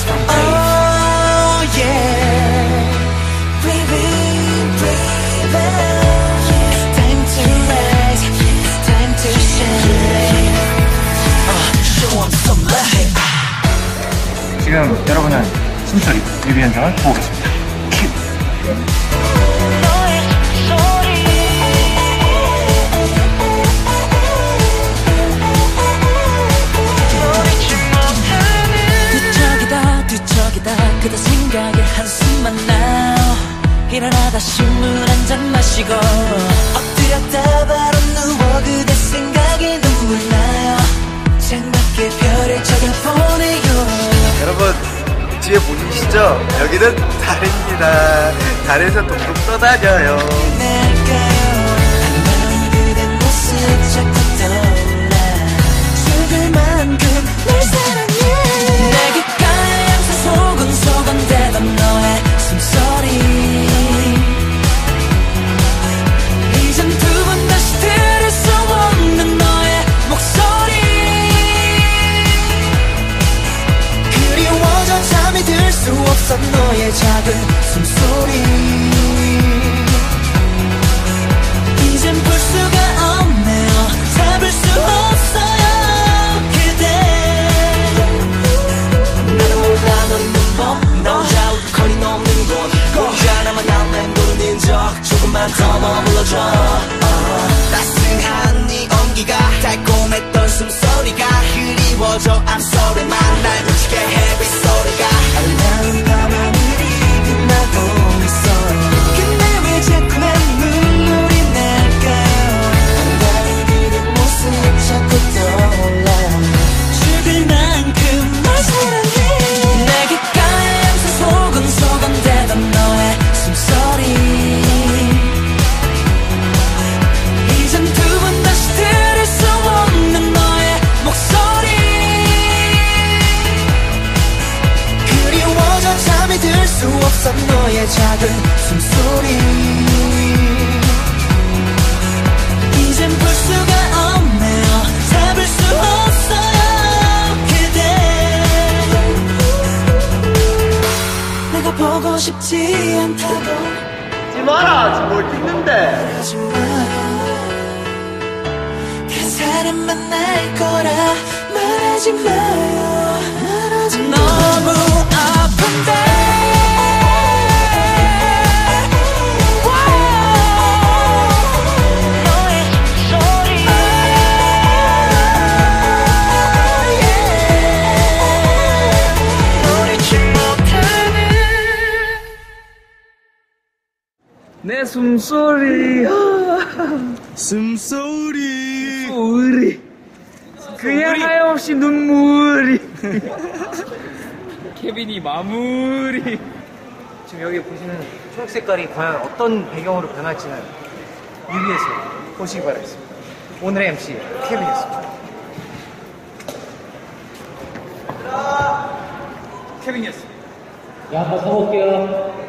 comes from Dave. Oh yeah, breathing, breathing. Time to rise, time to shine. Show 'em some love. 지금 여러분은 숨소리 뮤비 현장을 보고 계십니다. 큐! 그대 생각에 한숨만 나요 일어나다 식물 한잔 마시고 엎드렸다 바로 누워 그대 생각에 눈물 나요 창밖에 별을 쳐다보네요 여러분 뒤에 보이시죠? 여기는 달입니다. 달에서 동동 떠다녀요. 날 너의 작은 숨소리. 이젠 볼 수가 없네요. 잡을 수 없어요 그대. 나는 몰라 넌 눈법 너 혼자 거리 넘는 곳. 혼자 나만 양면 부르는 적 조금만 더 머물러줘. 어, 따스한 네 온기가 달콤했던 숨소리가 그리워져. I'm sorry 수 없어 너의 작은 숨소리. 이젠 볼 수가 없네요. 잡을 수 없어요. 그대. 내가 보고 싶지 않다고. 하지 마라. 지금 뭘 찍는데. 하지 마요 그 사람 만 날 거라 말하지 마 내 숨소리, 숨소리. 우리. 그냥 하염없이 눈물이. 케빈이 마무리. 지금 여기 보시는 초록 색깔이 과연 어떤 배경으로 변할지는 뮤비에서 보시기 바라겠습니다. 오늘의 MC 케빈이었습니다. 케빈이었습니다. 야, 한번 서볼게요.